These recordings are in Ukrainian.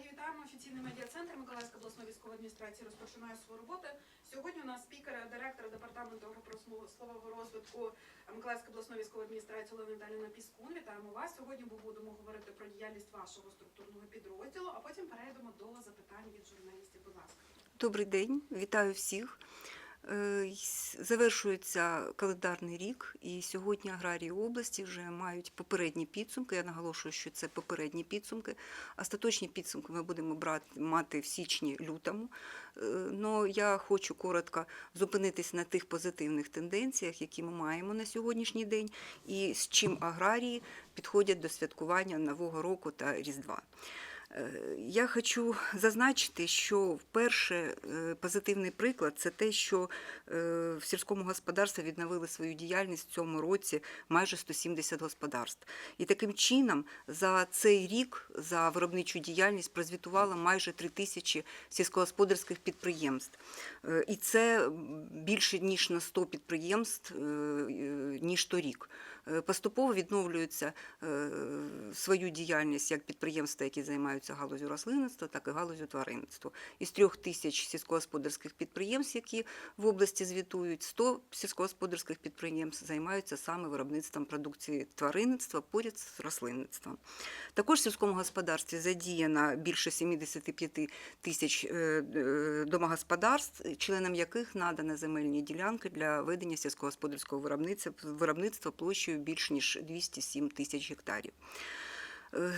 колеги, вітаємо. Офіційний медіа-центр Миколаївської обласної військової адміністрації розпочинає свою роботу. Сьогодні у нас спікер, директор департаменту агропромислового розвитку Миколаївської обласної військової адміністрації Олена Віталіївна Піскун. Вітаємо вас. Сьогодні ми будемо говорити про діяльність вашого структурного підрозділу, а потім перейдемо до запитань від журналістів. Будь ласка. Добрий день, вітаю всіх. Е, Завершується календарний рік, і сьогодні аграрії області вже мають попередні підсумки. Я наголошую, що це попередні підсумки. Остаточні підсумки ми будемо брати мати в січні-лютому. Ну я хочу коротко зупинитись на тих позитивних тенденціях, які ми маємо на сьогоднішній день, і з чим аграрії підходять до святкування Нового року та Різдва. Е, Я хочу зазначити, що вперше е, позитивний приклад це те, що е, в сільському господарстві відновили свою діяльність в цьому році майже 170 господарств. І таким чином за цей рік за виробничу діяльність прозвітувало майже 3 тисячі сільськогосподарських підприємств. І це більше ніж на 100 підприємств, ніж торік. Е, Поступово відновлюються е, свою діяльність як підприємства, які займаються галузю рослинництва, так і галузю тваринництва. Із трьох тисяч сільськогосподарських підприємств, які в області звітують, 100 сільськогосподарських підприємств займаються саме виробництвом продукції тваринництва поряд з рослинництвом. Також в сільському господарстві задіяно більше 75 тисяч е, домогосподарств, членам яких надано земельні ділянки для ведення сільськогосподарського виробництва, виробництва площею більш ніж 207 тисяч гектарів. Е,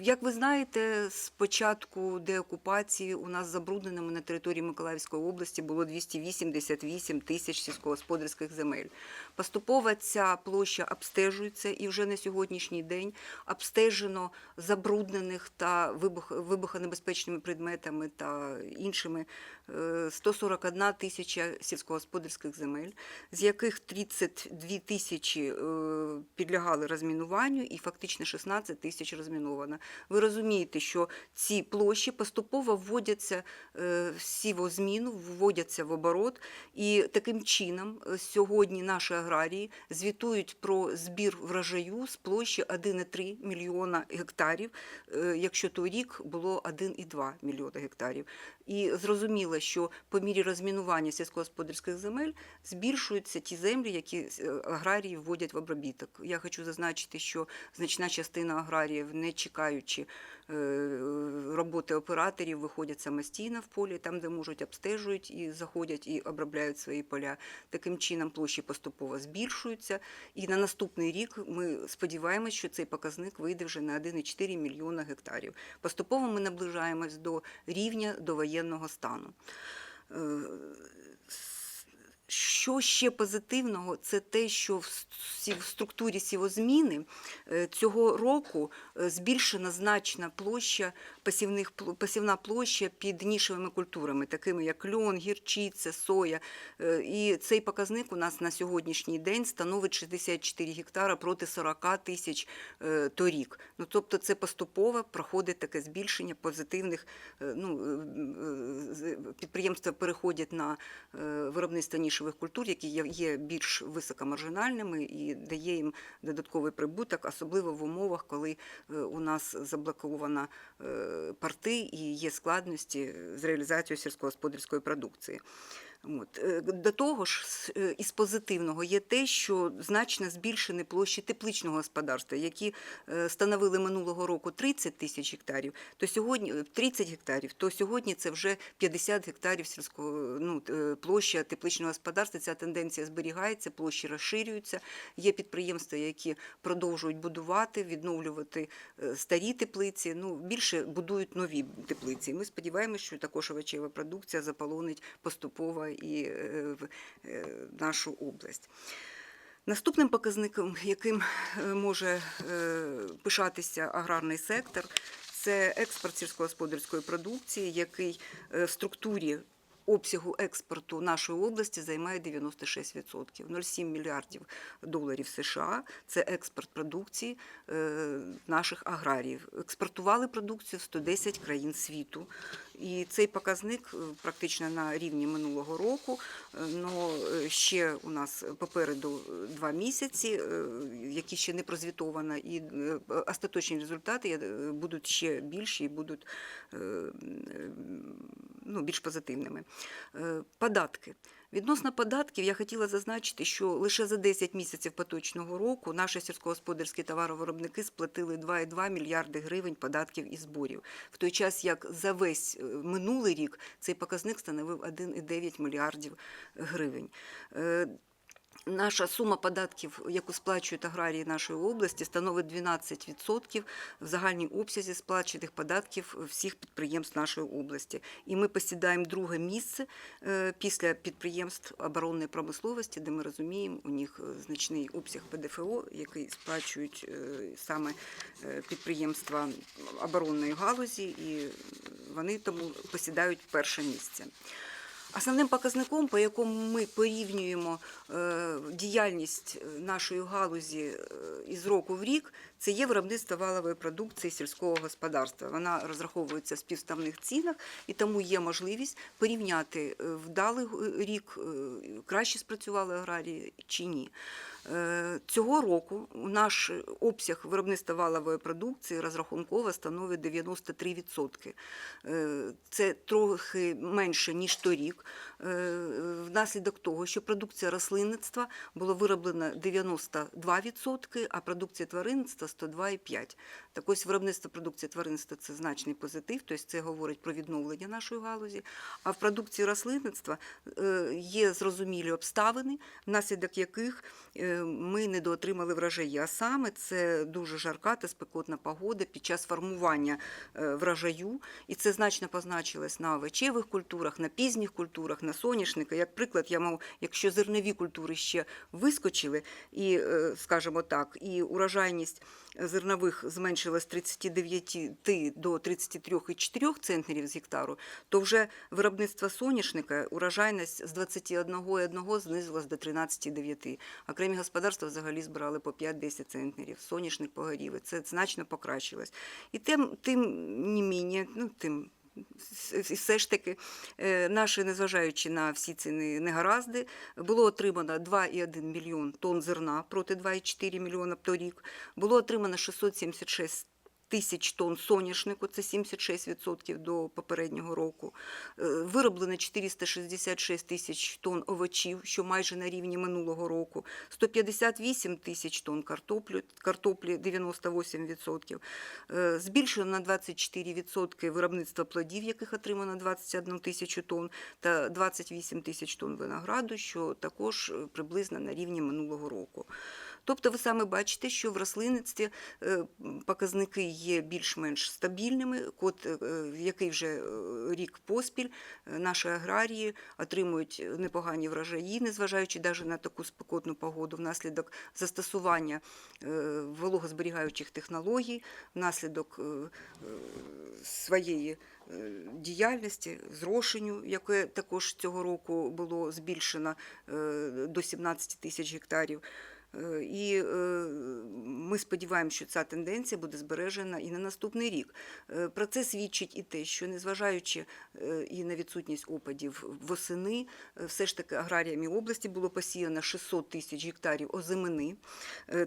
Як ви знаєте, з початку деокупації у нас забрудненими на території Миколаївської області було 288 тисяч сільськогосподарських земель. Поступово ця площа обстежується і вже на сьогоднішній день обстежено забруднених та вибух, вибухонебезпечними предметами та іншими е, 141 тисяча сільськогосподарських земель, з яких 32 тисячі е, підлягали розмінуванню і фактично 16 тисяч розміновано. Ви розумієте, що ці площі поступово вводяться е, в сівозміну, вводяться в оборот, і таким чином е, сьогодні наші аграрії звітують про збір врожаю з площі 1,3 мільйона гектарів, якщо якщо торік було 1,2 мільйона гектарів. І зрозуміло, що по мірі розмінування сільськогосподарських земель збільшуються ті землі, які е, аграрії вводять в обробіток. Я хочу зазначити, що значна частина аграріїв, не чекаючи е, роботи операторів, виходять самостійно в полі, там, де можуть, обстежують і заходять і обробляють свої поля. Таким чином площі поступово збільшуються. І на наступний рік ми сподіваємось, що цей показник вийде вже на 1,4 мільйона гектарів. Поступово ми наближаємось до рівня довоєнного стану. Що ще позитивного, це те, що в структурі сівозміни е, цього року е, збільшена значна площа посівних пл- посівна площа під нішевими культурами, такими як льон, гірчиця, соя. Е, І цей показник у нас на сьогоднішній день становить 64 гектара проти 40 тисяч торік. Ну тобто, це поступово проходить таке збільшення позитивних. Ну підприємства переходять на виробництво нішевих культур, які є- більш високомаржинальними і дає їм додатковий прибуток, особливо в умовах, коли е, у нас заблокована е, порти і є складності з реалізацією сільськогосподарської продукції. От. Е, До того ж, е, із позитивного є те, що значно збільшені площі тепличного господарства, які е, становили минулого року 30 тисяч гектарів, то сьогодні е, 30 гектарів, то сьогодні це вже 50 гектарів сільського ну, площа тепличного господарства. Ця тенденція зберігається, площі розширюються. Є підприємства, які продовжують будувати, відновлювати старі теплиці. Ну більше будують нові теплиці. Ми сподіваємося, що також овочева продукція заполонить поступово і е, в е, нашу область. Наступним показником, яким е, може пишатися аграрний сектор, це експорт сільськогосподарської продукції, який в структурі обсягу експорту нашої області займає 96%. 0,7 мільярдів доларів США це експорт продукції наших аграріїв. Експортували продукцію в 110 країн світу. І цей показник е, практично на рівні минулого року. але ще у нас попереду е, два місяці, е, які ще не прозвітовано, і е, остаточні результати е, будуть ще більші і будуть е, ну, більш позитивними. Е, Податки. Відносно податків я хотіла зазначити, що лише за 10 місяців поточного року наші сільськогосподарські товаровиробники сплатили 2,2 мільярди гривень податків і зборів, в той час як за весь е, минулий рік цей показник становив 1,9 мільярдів гривень. Наша сума податків, яку сплачують аграрії нашої області, становить 12% в загальній обсязі сплачених податків всіх підприємств нашої області. І ми посідаємо друге місце е, після підприємств оборонної промисловості, де ми розуміємо, у них е, значний обсяг ПДФО, який сплачують е, саме підприємства оборонної галузі, і вони тому посідають перше місце. Основним показником, по якому ми порівнюємо е, діяльність е, нашої галузі е, із року в рік, це є виробництво валової продукції сільського господарства. Вона розраховується в співставних цінах, і тому є можливість порівняти е, вдалий е, рік, е, краще спрацювали аграрії чи ні. Цього року наш обсяг виробництва валової продукції розрахунково становить 93%. Е, Це трохи менше, ніж торік, внаслідок того, що продукція рослинництва було вироблено 92%, а продукція тваринництва 102,5%. Так ось виробництво продукції тваринництва це значний позитив, тобто це говорить про відновлення нашої галузі. А в продукції рослинництва е, є зрозумілі обставини, внаслідок яких е, ми недоотримали врожаї. А саме це дуже жарка та спекотна погода під час формування е, врожаю, і це значно позначилось на овочевих культурах, на пізніх культурах, на соняшника. Як приклад, я мав, якщо зернові культури ще вискочили, і, е, скажімо так, і урожайність зернових зменшилась з 39 до 33,4 центнерів з гектару, то вже виробництво соняшника урожайність з 21,1 знизилась до 13,9. Окремі господарства взагалі збирали по 5-10 центнерів. Соняшник погорів. Це значно покращилось. І тим, тим не міні, ну, тим все ж таки, е, наші, незважаючи на всі ці негаразди, було отримано 2,1 мільйон тонн зерна проти 2,4 мільйона торік. Було отримано 676 тисяч тонн соняшнику, це 76% до попереднього року. Е, Вироблено 466 тисяч тонн овочів, що майже на рівні минулого року. 158 тисяч тонн картоплю, картоплі 98%. Е, Збільшено на 24% виробництво плодів, яких отримано 21 тисячу тонн, та 28 тисяч тонн винограду, що також е, приблизно на рівні минулого року. Тобто ви саме бачите, що в рослинництві е, показники є більш-менш стабільними, кот, е, в який вже е, рік поспіль е, наші аграрії отримують непогані врожаї, незважаючи навіть на таку спекотну погоду, внаслідок застосування е, вологозберігаючих технологій, внаслідок е, е, своєї е, діяльності, зрошенню, яке також цього року було збільшено е, до 17 тисяч гектарів. Е, І е, ми сподіваємося, що ця тенденція буде збережена і на наступний рік. Е, Про це свідчить і те, що незважаючи і на відсутність опадів восени, все ж таки аграріями області було посіяно 600 тисяч гектарів озимини.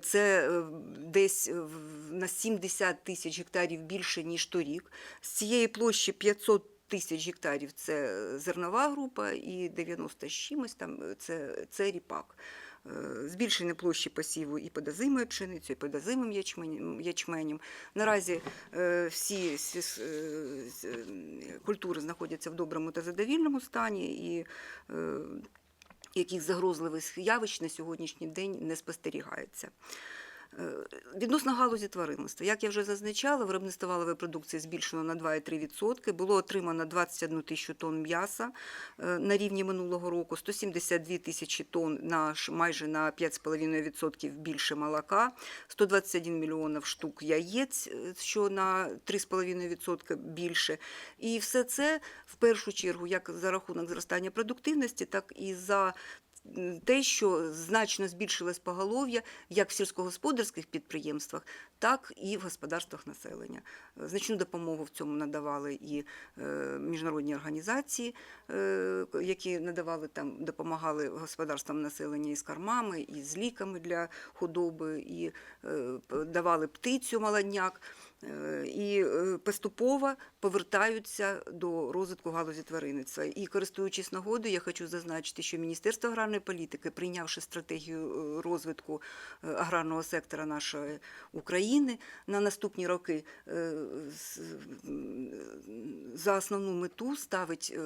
Це десь на 70 тисяч гектарів більше, ніж торік. З цієї площі 500 тисяч гектарів це зернова група, і 90 з чимось там це, це ріпак. Е, Збільшені площі посіву і подозимою пшеницею, і подозимим ячменем. Наразі е, всі е, культури знаходяться в доброму та задовільному стані, і яких загрозливих явищ на сьогоднішній день не спостерігається. Е, Відносно галузі тваринництва, як я вже зазначала, виробництво валової продукції збільшено на 2,3%. Було отримано 21 тисячу тонн м'яса е, на рівні минулого року, 172 тисячі тонн на майже на 5,5% більше молока, 121 мільйонів штук яєць, е, що на 3,5% більше. І все це в першу чергу як за рахунок зростання продуктивності, так і за те, що значно збільшилось поголов'я як в сільськогосподарських підприємствах, так і в господарствах населення. Значну допомогу в цьому надавали і е, міжнародні організації, е, які надавали там, допомагали господарствам населення із кормами, і з ліками для худоби, і е, давали птицю молодняк. Е, І е, поступово повертаються до розвитку галузі тваринництва. І користуючись нагодою, я хочу зазначити, що Міністерство аграрної політики, прийнявши стратегію е, розвитку аграрного сектора нашої України на наступні роки, за основну мету ставить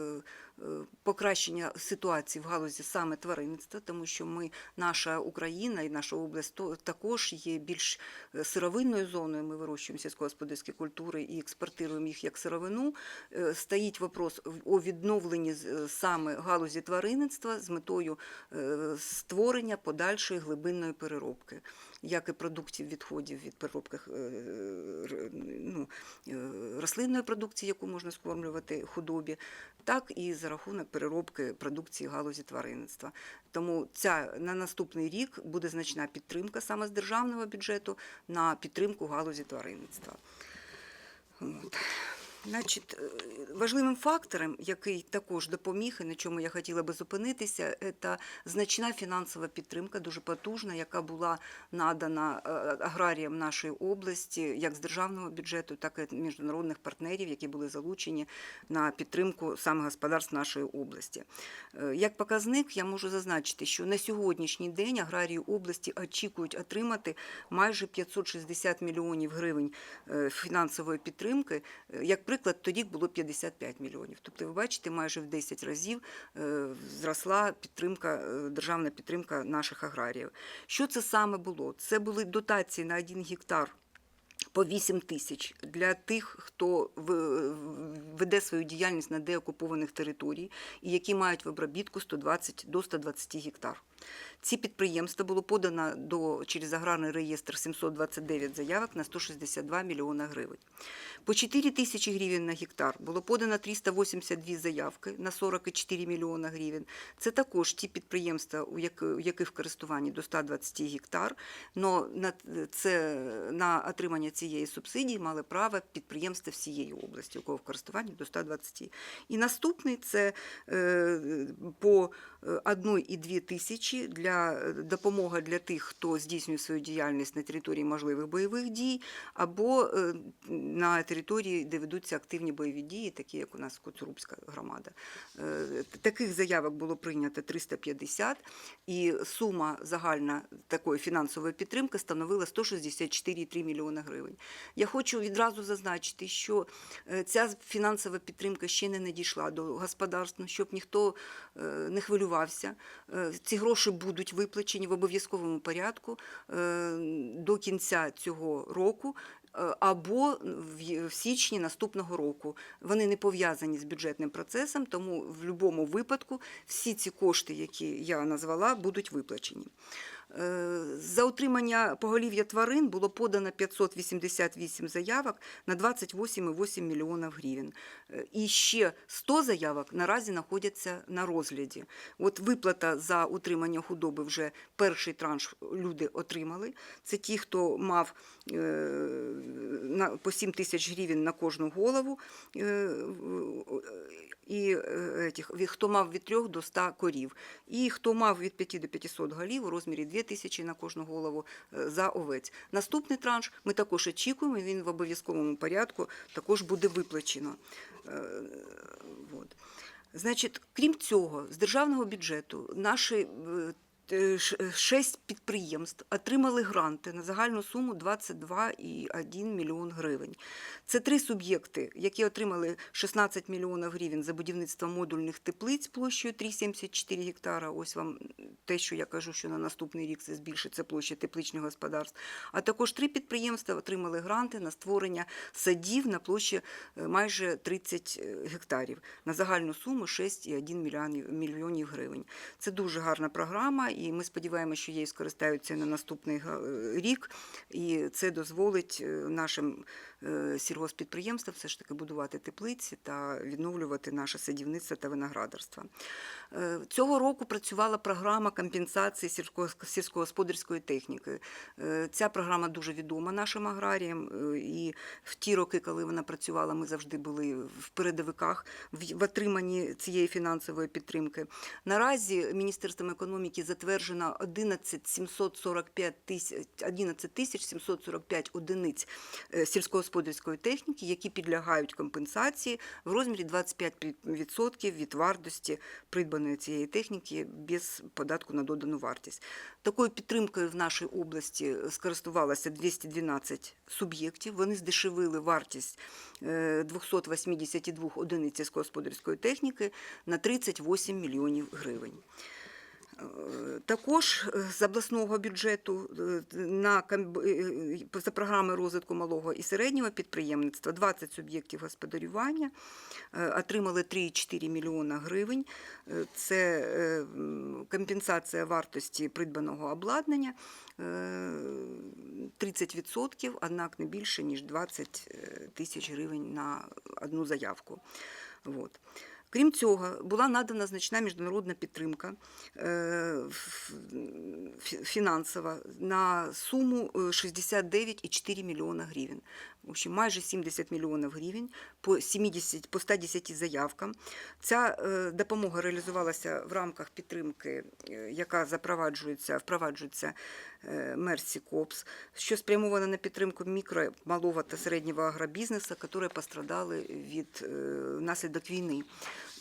покращення ситуації в галузі саме тваринництва, тому що ми, наша Україна і наша область також є більш е, сировинною зоною. Ми вирощуємо сільськогосподарські культури і експортуємо їх як сировину. Е, Стоїть вопрос у відновленні е, саме галузі тваринництва з метою е, створення подальшої глибинної переробки, як і продуктів відходів від переробки е, ну, е, рослинної продукції, яку можна скормлювати худобі, так і за рахунок переробки продукції галузі тваринництва. Тому ця на наступний рік буде значна підтримка саме з державного бюджету на підтримку галузі тваринництва. От. Значить, е, важливим фактором, який також допоміг, і на чому я хотіла би зупинитися, це значна фінансова підтримка, дуже потужна, яка була надана е, аграріям нашої області, як з державного бюджету, так і міжнародних партнерів, які були залучені на підтримку саме господарств нашої області. Е, Як показник, я можу зазначити, що на сьогоднішній день аграрії області очікують отримати майже 560 мільйонів гривень фінансової підтримки. Як приклад, тоді було 55 мільйонів. Тобто, ви бачите, майже в 10 разів е, зросла підтримка, е, державна підтримка наших аграріїв. Що це саме було? Це були дотації на 1 гектар. По 8 тисяч для тих, хто веде свою діяльність на деокупованих територій і які мають в обробітку 120 до 120 гектар. Ці підприємства було подано до через аграрний реєстр 729 заявок на 162 мільйона гривень. По 4 тисячі гривень на гектар було подано 382 заявки на 44 мільйона гривень. Це також ті підприємства, у яких, в користуванні до 120 гектар. Но це на отримання цієї субсидії мали право підприємства всієї області, у кого в користуванні до 120. І наступний це е, по 1,2 тисячі для е, допомога для тих, хто здійснює свою діяльність на території можливих бойових дій, або е, на території, де ведуться активні бойові дії, такі як у нас Коцурубська громада. Е, Таких заявок було прийнято 350, і сума загальна такої фінансової підтримки становила 164,3 мільйона гривень. Я хочу відразу зазначити, що е, ця фінансова підтримка ще не надійшла до господарств, ну, щоб ніхто е, не хвилювався. Е, Ці гроші будуть виплачені в обов'язковому порядку до кінця цього року. Або в січні наступного року вони не пов'язані з бюджетним процесом, тому в будь-якому випадку всі ці кошти, які я назвала, будуть виплачені. Е, За утримання поголів'я тварин було подано 588 заявок на 28,8 мільйонів гривень. Е, І ще 100 заявок наразі знаходяться на розгляді. От виплата за утримання худоби вже перший транш люди отримали. Це ті, хто мав е, по 7 тисяч гривень на кожну голову. Е, І е, етіх, хто мав від 3 до 100 корів, і хто мав від 5 до 500 голів у розмірі 2 тисячі на кожну голову е, за овець. Наступний транш ми також очікуємо, він в обов'язковому порядку також буде виплачено. Е. Значить, крім цього, з державного бюджету наші е, е, шесть підприємств отримали гранти на загальну суму 22,1 мільйон гривень. Це три суб'єкти, які отримали 16 мільйонів гривень за будівництво модульних теплиць площею 3,74 гектара. Ось вам те, що я кажу, що на наступний рік це збільшиться площа тепличних господарств. А також три підприємства отримали гранти на створення садів на площі е, майже 30 гектарів на загальну суму 6,1 мільйонів- мільйонів гривень. Це дуже гарна програма, і ми сподіваємося, що її скористаються на наступний рік, і це дозволить е, нашим е, сільгоспідприємствам все ж таки будувати теплиці та відновлювати наше садівництво та виноградарство. Е, Цього року працювала програма компенсації сільсько- сільськогосподарської техніки. Е, Ця програма дуже відома нашим аграріям, і в ті роки, коли вона працювала, ми завжди були в передовиках в отриманні цієї фінансової підтримки. Наразі Міністерством економіки затверджено 11 745 тисяч 11 тисяч 745 одиниць е, сільськогосподарської техніки, які підлягають компенсації в розмірі 25% від вартості придбаної цієї техніки без податку на додану вартість. Такою підтримкою в нашій області скористувалося 212 суб'єктів. Вони здешевили вартість е, 282 одиниць сільськогосподарської техніки на 38 мільйонів гривень. Також е, з обласного бюджету е, на е, за програми розвитку малого і середнього підприємництва 20 суб'єктів господарювання отримали 3,4 мільйона гривень. Це компенсація вартості придбаного обладнання е, 30%, однак не більше ніж 20 е, тисяч гривень на одну заявку. От. Крім цього, була надана значна міжнародна підтримка е, фінансова на суму е, 69,4 мільйона гривень. В общем, майже 70 мільйонів гривень по 70, по 110 заявкам. Ця е, допомога реалізувалася в рамках підтримки, е, яка запроваджується, впроваджується е, Мерсі Копс, що спрямована на підтримку мікро, малого та середнього агробізнесу, які пострадали від внаслідок війни.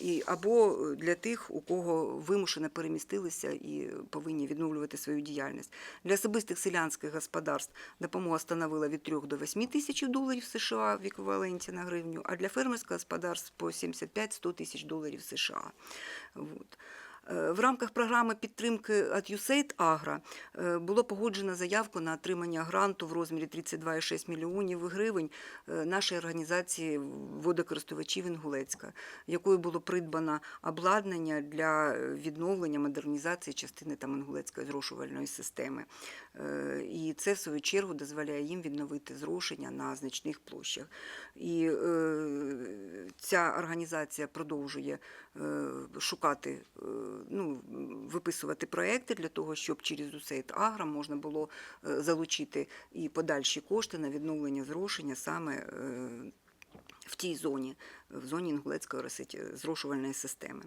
І, або для тих, у кого вимушено перемістилися і повинні відновлювати свою діяльність. Для особистих селянських господарств допомога становила від 3 до 8 тисяч доларів США в еквіваленті на гривню, а для фермерських господарств по 75-100 тисяч доларів США. Вот. Е, В рамках програми підтримки від USAID Agro е, було погоджено заявку на отримання гранту в розмірі 32,6 мільйонів гривень е, нашої організації водокористувачів Інгулецька, якою було придбано обладнання для відновлення модернізації частини там Інгулецької зрошувальної системи. І це, в свою чергу, дозволяє їм відновити зрошення на значних площах. І ця організація продовжує шукати, е, ну, виписувати проекти для того, щоб через USAID Агра можна було е, залучити і подальші кошти на відновлення зрошення саме е, в тій зоні, в зоні інгулецької зрошувальної системи.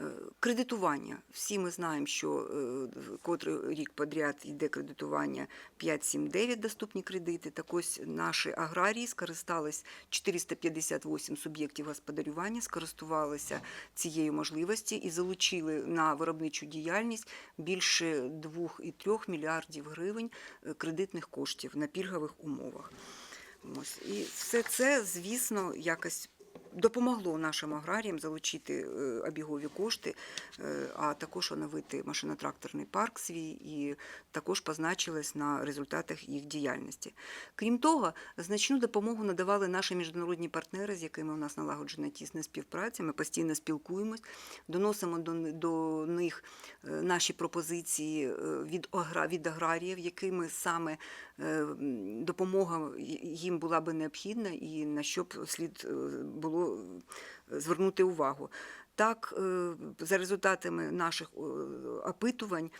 Е, Кредитування. Всі ми знаємо, що е, котрий рік подряд йде кредитування 5-7-9 доступні кредити. Так ось наші аграрії скористались 458 суб'єктів господарювання, скористувалися цією можливості і залучили на виробничу діяльність більше 2,3 мільярдів гривень е, кредитних коштів на пільгових умовах. Ось. І все це, звісно, якось допомогло нашим аграріям залучити е, обігові кошти, е, а також оновити машино-тракторний парк свій і також позначилось на результатах їх діяльності. Крім того, значну допомогу надавали наші міжнародні партнери, з якими у нас налагоджена тісна співпраця. Ми постійно спілкуємось, доносимо до, них е, наші пропозиції від, від аграріїв, якими саме допомога їм була би необхідна і на що б слід було звернути увагу. Так, е, за результатами наших е, опитувань,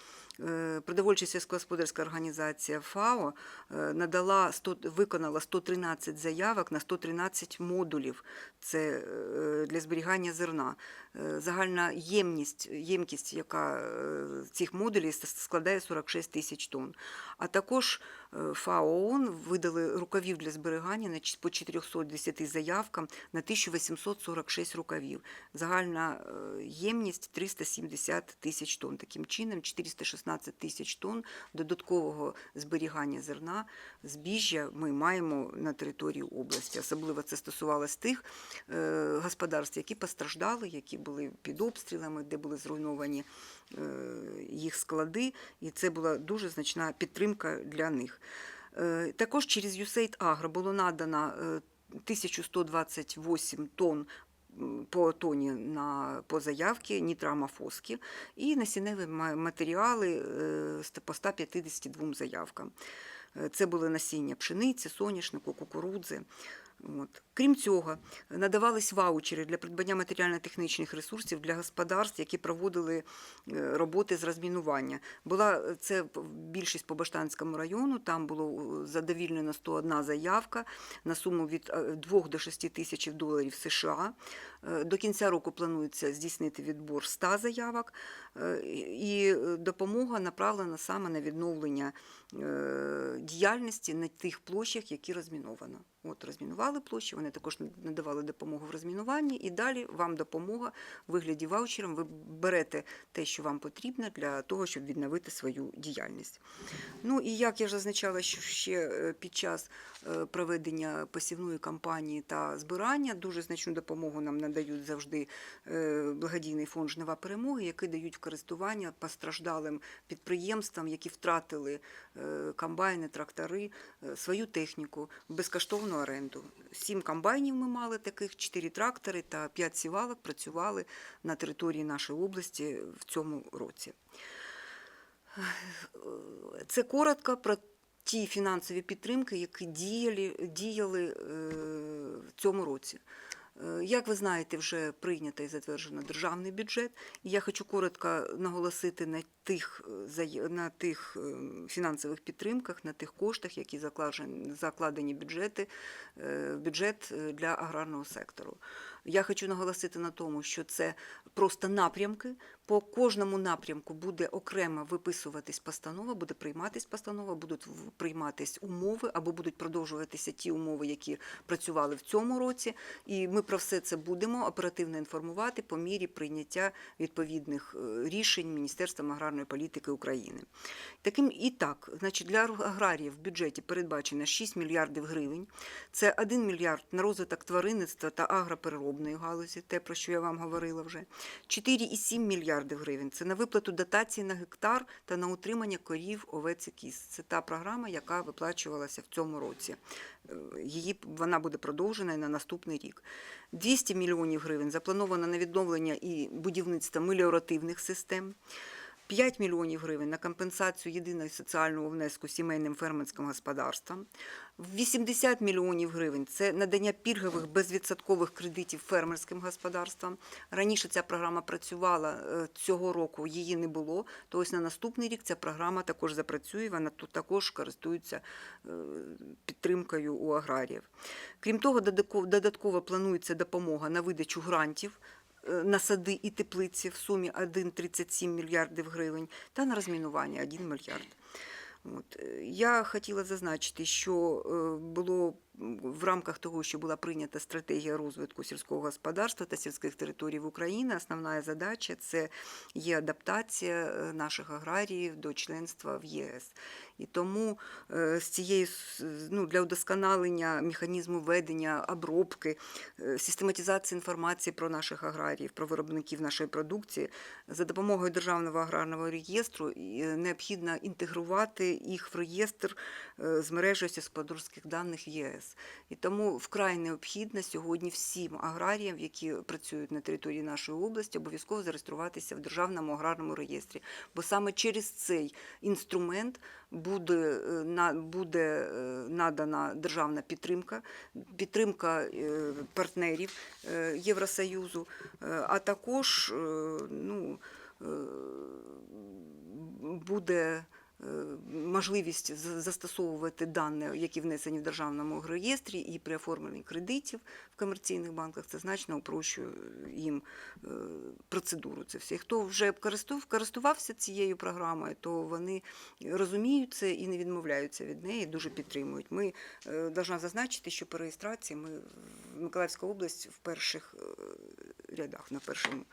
продовольча сільськогосподарська організація ФАО е, надала 100, виконала 113 заявок на 113 модулів. Це е, для зберігання зерна. Е, Загальна ємність, ємкість, яка е, цих модулів складає 46 тисяч тонн. А також е, ФАО ООН видали рукавів для зберігання по 410 заявкам на 1846 рукавів. Загальна е, ємність 370 тисяч тонн. Таким чином, 416 тисяч тонн додаткового зберігання зерна, збіжжя ми маємо на території області. Особливо це стосувалось тих е, господарств, які постраждали, які були під обстрілами, де були зруйновані е, їх склади, і це була дуже значна підтримка для них. Е, Також через USAID Agro було надано е, 1128 тонн по тоні на по заявці нітрамофоски і насінневі матеріали е, по 152 заявкам. Е, Це були насіння пшениці, соняшнику, кукурудзи. От. Крім цього, надавались ваучери для придбання матеріально-технічних ресурсів для господарств, які проводили е, роботи з розмінування. Була е, це більшість по Баштанському району. Там було е, задовільнено 101 заявка на суму від 2 до 6 тисяч доларів США. До кінця року планується здійснити відбор 100 заявок, і допомога направлена саме на відновлення діяльності на тих площах, які розміновано. От розмінували площі, вони також надавали допомогу в розмінуванні, і далі вам допомога в вигляді ваучером. Ви берете те, що вам потрібно для того, щоб відновити свою діяльність. Ну і як я вже зазначала, що ще е, під час е, проведення посівної кампанії та збирання дуже значну допомогу нам надають завжди е, благодійний фонд Жнива перемоги, який дають в користування постраждалим підприємствам, які втратили комбайни, трактори, свою техніку безкоштовну оренду. Сім комбайнів ми мали таких, чотири трактори та п'ять сівалок працювали на території нашої області в цьому році. Це коротко про ті фінансові підтримки, які діяли, діяли е, в цьому році. Е, Як ви знаєте, вже прийнято і затверджено державний бюджет. І я хочу коротко наголосити на тих, е, на тих е, фінансових підтримках, на тих коштах, які закладені, бюджети, бюджет для аграрного сектору. Я хочу наголосити на тому, що це просто напрямки. По кожному напрямку буде окремо виписуватись постанова, буде прийматись постанова, будуть прийматись умови або будуть продовжуватися ті умови, які працювали в цьому році. І ми про все це будемо оперативно інформувати по мірі прийняття відповідних е, рішень Міністерством аграрної політики України. Таким і так, значить, для аграріїв в бюджеті передбачено 6 мільярдів гривень. Це 1 мільярд на розвиток тваринництва та агропереробної галузі, те, про що я вам говорила вже. 4,7 мільярдів гривень це на виплату дотацій на гектар та на утримання корів, овець і кіз. Це та програма, яка виплачувалася в цьому році. Е, Її вона буде продовжена на наступний рік. 200 мільйонів гривень заплановано на відновлення і будівництво меліоративних систем. 5 мільйонів гривень на компенсацію єдиного соціального внеску сімейним фермерським господарствам, 80 мільйонів гривень це надання пільгових безвідсоткових кредитів фермерським господарствам. Раніше ця програма працювала е, цього року, її не було. То ось на наступний рік ця програма також запрацює. Вона тут також користується е, підтримкою у аграріїв. Крім того, додатково- планується допомога на видачу грантів на сади і теплиці в сумі 1,37 мільярдів гривень та на розмінування 1 мільярд. От. е, Я хотіла зазначити, що е, було в рамках того, що була прийнята стратегія розвитку сільського господарства та сільських територій в Україні, основна задача це є адаптація е, наших аграріїв до членства в ЄС. І тому е, з цієї ну, для удосконалення механізму ведення обробки, е, систематизації інформації про наших аграріїв, про виробників нашої продукції за допомогою державного аграрного реєстру необхідно інтегрувати їх в реєстр з мережею сільськогосподарських даних ЄС. І тому вкрай необхідно сьогодні всім аграріям, які працюють на території нашої області, обов'язково зареєструватися в державному аграрному реєстрі. Бо саме через цей інструмент буде, е, буде е, надана державна підтримка, підтримка е, партнерів Євросоюзу, а також ну, буде можливість застосовувати дані, які внесені в державному реєстрі, і при оформленні кредитів в комерційних банках це значно упрощує їм е, процедуру. Це все. Хто вже користувався цією програмою, то вони розуміють це і не відмовляються від неї, дуже підтримують. Ми е, зазначити, що по реєстрації ми в Миколаївська область в перших е, рядах, на першому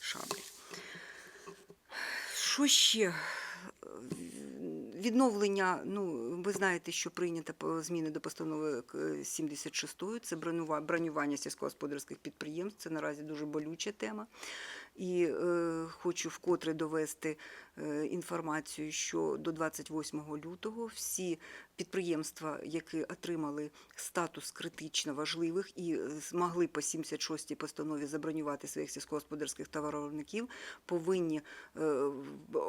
шаблі. Що ще? Відновлення ну, Ви знаєте, що прийнято зміни до постанови е, 76 це бронювання сільськогосподарських підприємств. Це наразі дуже болюча тема. І е, хочу вкотре довести е, інформацію, що до 28 лютого всі підприємства, які отримали статус критично важливих і е, змогли по 76-й постанові забронювати своїх сільськогосподарських товаровиробників, повинні е,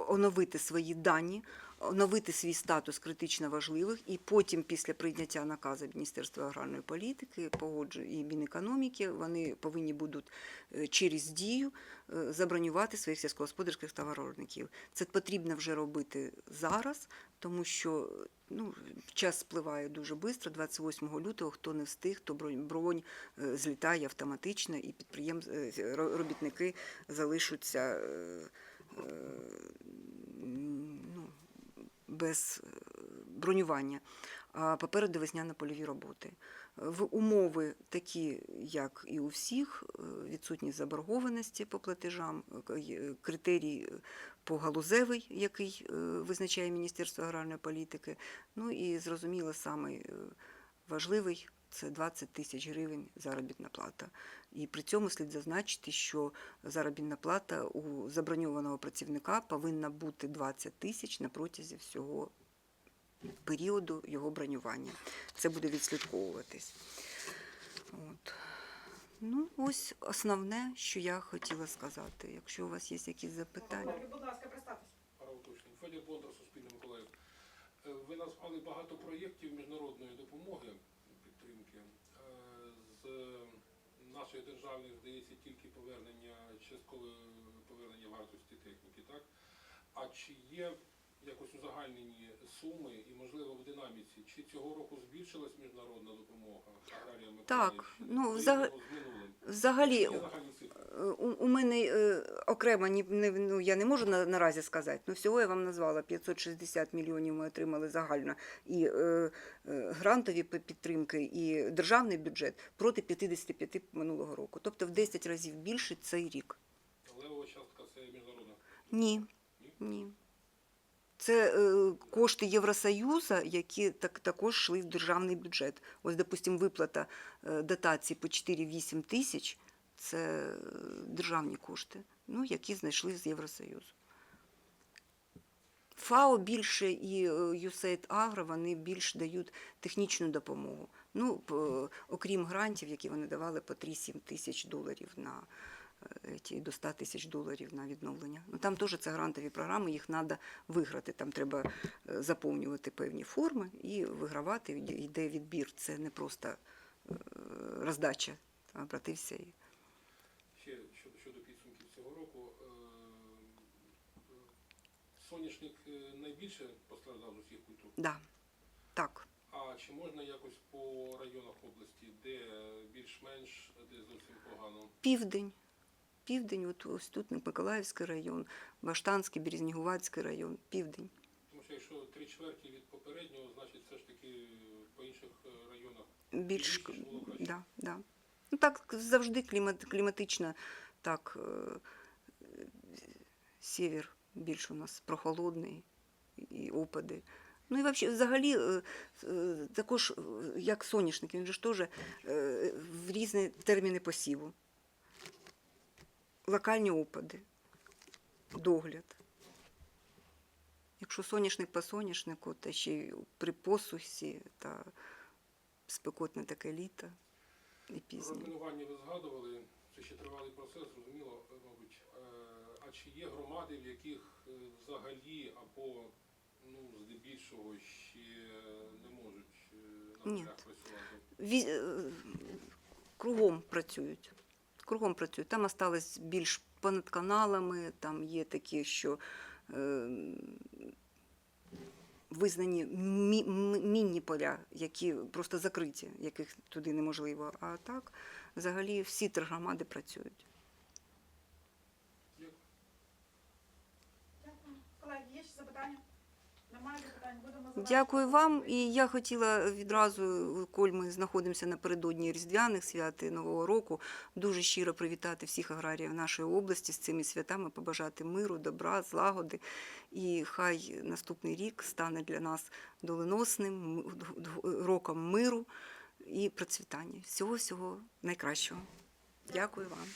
оновити свої дані, оновити свій статус критично важливих, і потім, після прийняття наказу Міністерства аграрної політики, погоджу і Мінекономіки, вони повинні будуть е, через дію е, забронювати своїх сільськогосподарських товаровиробників. Це потрібно вже робити зараз, тому що ну, час спливає дуже швидко. 28 лютого хто не встиг, то бронь, е, злітає автоматично, і підприємств е, робітники залишаться. е, ну, без бронювання, попереду весняно-польові роботи. В умови такі, як і у всіх, е, відсутність заборгованості по платежам, е, критерій е, погалузевий, який визначає Міністерство аграрної політики. Ну і зрозуміло, самий важливий це 20 тисяч гривень заробітна плата. І при цьому слід зазначити, що заробітна плата у заброньованого працівника повинна бути 20 тисяч на протязі всього періоду його бронювання. Це буде відслідковуватись. От. Ну, ось основне, що я хотіла сказати. Якщо у вас є якісь запитання. Будь ласка, представтесь. Пара. Федір Бондар, Суспільне Миколаїв. Е, Ви назвали багато проєктів міжнародної допомоги підтримки. Е, З нашої державних, здається, тільки повернення часткове повернення вартості техніки, так? А чи є якось узагальнені суми і, можливо, в динаміці? Чи цього року збільшилась міжнародна допомога аграріям Так, ну? Взагалі? Е, У, у мене е, окремо ні, не, ну, я не можу на, наразі сказати, але всього я вам назвала 560 мільйонів ми отримали загально і е, е, грантові підтримки, і державний бюджет проти 55 минулого року. Тобто в 10 разів більше цей рік. Левова частка це міжнародна. Ні, ні. Це е, кошти Євросоюзу, які так, також йшли в державний бюджет. Ось, допустимо, виплата е, дотації по 4-8 тисяч це е, державні кошти, ну, які знайшли з Євросоюзу. ФАО більше і USAID Agro, вони більш дають технічну допомогу. Ну, окрім грантів, які вони давали по 3-7 тисяч доларів на ті до 100 тисяч доларів на відновлення. Ну там теж це грантові програми, їх треба виграти. Там треба е, заповнювати певні форми і вигравати. Йде- відбір. Це не просто е, роздача. Там обратився і Ще щодо, підсумків цього року. е, е, Соняшник е, найбільше постраждав з усіх культур. да, так. А чи можна якось по районах області, де е, більш-менш, де зовсім погано? Південь. Південь, от ось тут Миколаївський район, Баштанський, Березнігувацький район, південь. Тому що якщо три чверті від попереднього, значить все ж таки по інших е, районах Більш да, да. Ну так завжди клімат, кліматично так е, север більш у нас прохолодний і опади. Ну і вообще, взагалі, е, е, також як соняшник, він же ж теж в різні терміни посіву. Локальні опади, догляд. Якщо соняшник по соняшнику, та ще й при посусі та спекотне таке літо і Про пізнє. розмінування ви згадували, це ще тривалий процес, зрозуміло, е, мабуть. Е, А чи є громади, в яких е, взагалі або ну, здебільшого ще не можуть на полях працювати? Ві... Кругом працюють. Кругом працюють. Там осталось більш понад каналами, там є такі, що е, визнані мі- мінні поля, які просто закриті, яких туди неможливо. А так, взагалі, всі три громади працюють. Дякую. Дякую. Колеги, є ще запитання? немає запитань. Будемо завершувати. Дякую вам. І я хотіла відразу, коль ми знаходимося напередодні Різдвяних свят і Нового року, дуже щиро привітати всіх аграріїв нашої області з цими святами, побажати миру, добра, злагоди. І хай наступний рік стане для нас доленосним роком миру і процвітання. Всього всього найкращого. Дякую вам.